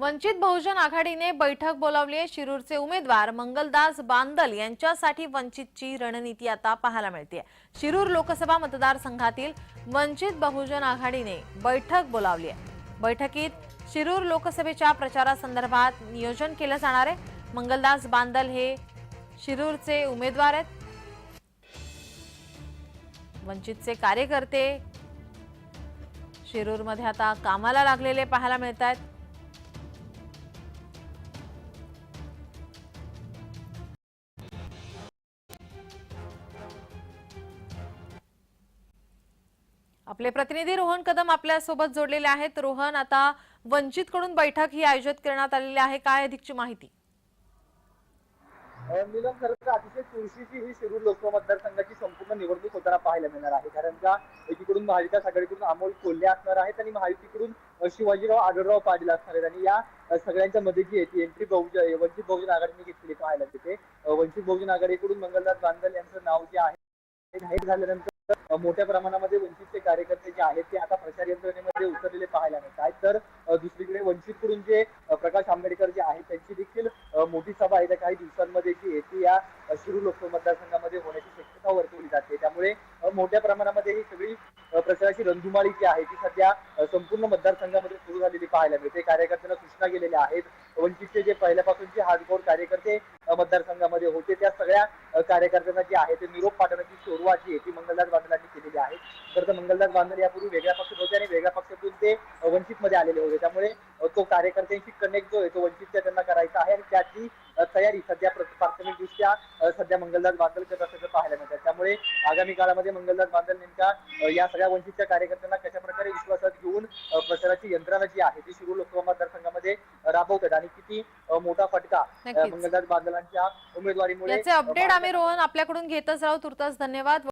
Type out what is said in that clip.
वंचित बहुजन आघाडीने बैठक बोलावली आहे. शिरूरचे उमेदवार मंगलदास बांदल यांच्यासाठी वंचितची रणनीती आता पाहायला मिळते शिरूर लोकसभा मतदारसंघातील वंचित बहुजन आघाडीने बैठक बोलावली आहे. बैठकीत शिरूर लोकसभेच्या प्रचारासंदर्भात नियोजन केलं जाणार आहे. मंगलदास बांदल हे शिरूरचे उमेदवार आहेत. वंचितचे कार्यकर्ते शिरूरमध्ये आता कामाला लागलेले पाहायला मिळत आहेत आपले प्रतिनिधी रोहन कदम आपल्यासोबत जोडलेले आहेत. रोहन आता वंचित कडून बैठक ही आयोजित करण्यात आलेली आहे. काय अधिकची माहिती? अ, खरं तर अतिशय चुरशीची ही शिरूर लोकसभा मतदारसंघाची संपूर्ण निवडणूक होताना पाहायला मिळणार आहे. कारण का एकीकडून महाविकास आघाडीकडून अमोल कोल्हे असणार आहेत आणि महायुतीकडून शिवाजीराव आढळराव पाटील असणार आहेत. आणि या सगळ्यांच्या मध्ये जी आहे ती एंट्री बहुजन वंचित बहुजन आघाडीने घेतलेली पाहायला मिळते वंचित बहुजन आघाडीकडून मंगलदास बांदल यांचं नाव जे आहे ते जाहीर झाल्यानंतर मोठ्या प्रमाणामध्ये वंचितचे कार्यकर्ते जे आहेत ते आता प्रचार यंत्रणेमध्ये उतरलेले पाहायला मिळत आहेत तर दुसरीकडे वंचितकडून जे प्रकाश आंबेडकर जे आहेत त्यांची देखील मोठी सभा येत्या काही दिवसांमध्ये जी येते या शिरू लोकसभा मतदारसंघामध्ये होण्याची शक्यता वर्तवली जाते. त्यामुळे मोठ्या प्रमाणामध्ये ही सगळी प्रचाराची रंधुमाळी जी आहे ती सध्या संपूर्ण मतदारसंघामध्ये सुरू झालेली पाहायला मिळते. कार्यकर्त्यांना सूचना गेलेल्या आहेत जे हार्डकोर कार्यकर्ते मतदारसंघामध्ये होते त्या सगळ्या कार्यकर्त्यांना जे आहे ते निरोप पाठवण्याची सुरुवात जी आहे ती मंगलदास बांधलांनी केलेली आहे. तर मंगलदास बांधल यापूर्वी वेगळ्या पक्षात होते आणि वेगळ्या पक्षातून ते वंचितमध्ये आलेले होते. त्यामुळे तो कार्यकर्त्यांशी कनेक्ट जो आहे तो वंचितच्या त्यांना करायचा आहे आणि त्याची तयारी सध्या प्राथमिक प्राथमिकदृष्ट्या सध्या मंगलदास बांधल करत असल्याचं पाहायला मिळतात त्यामुळे आगामी काळामध्ये मंगलदास बांधल नेमका या सगळ्या वंचितच्या कार्यकर्त्यांना कशा प्रकारे विश्वासात घेऊन प्रचाराची यंत्रणा जी आहे ती शिरूर लोकसभा मतदारसंघामध्ये राबवतात आणि किती मोठा फटका मंगलदास बांधलांच्या उमेदवारीमुळे याचे अपडेट आम्ही रोहन आपल्याकडून घेतच राहू. तुर्तास धन्यवाद.